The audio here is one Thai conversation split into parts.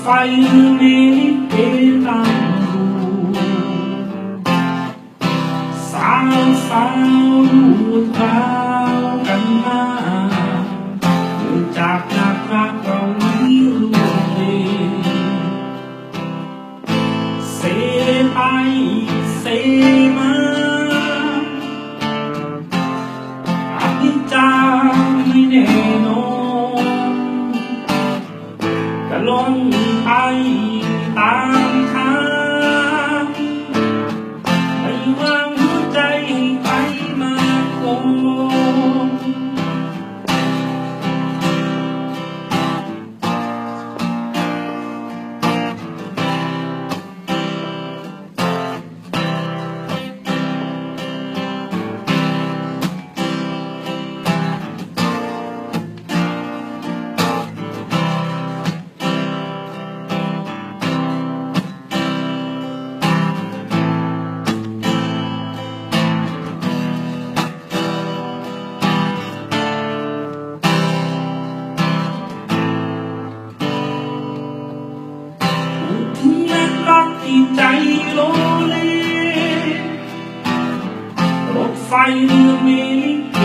ไฟนี้เอตังสร้างสาวทา ที่ใจโลเลรถไฟเรือไมลิเก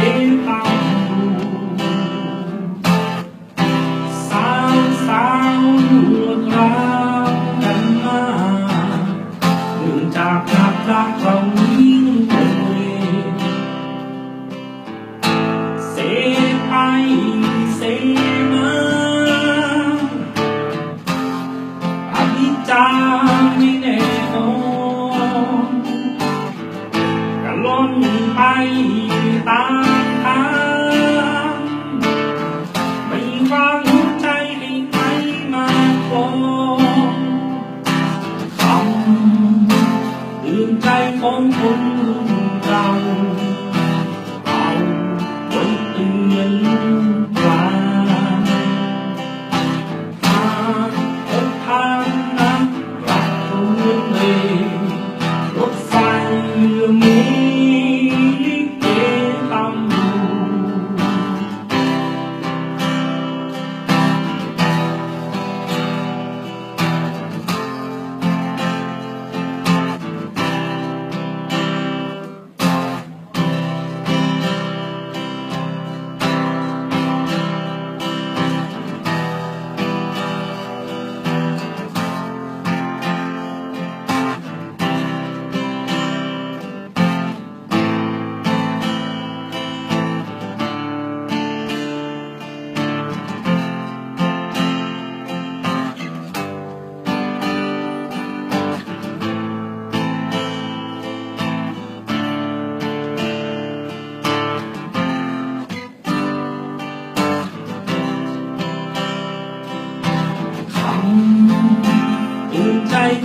I'm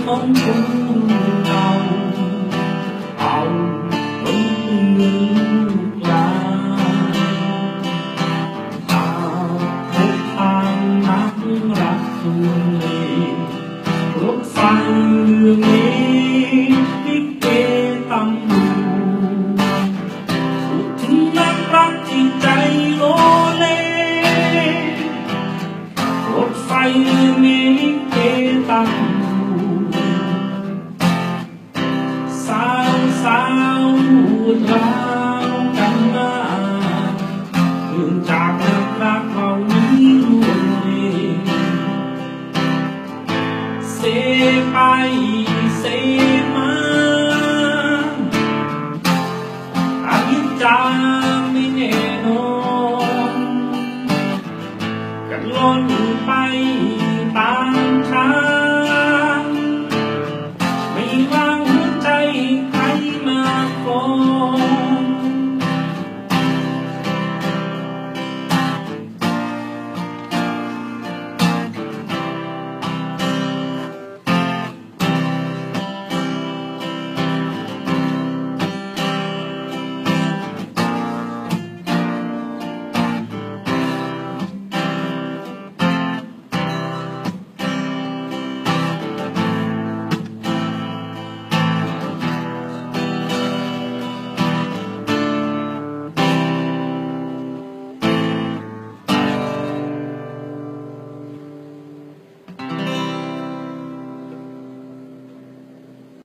ของคุณเอาเอาคนนี้กลาอาทุกทางนักรักส่วนนี้รถไฟเรื่องนี้ที่เกตั้งดูสุดถึงนักรักที่ใจโลเลรถไฟ if I say.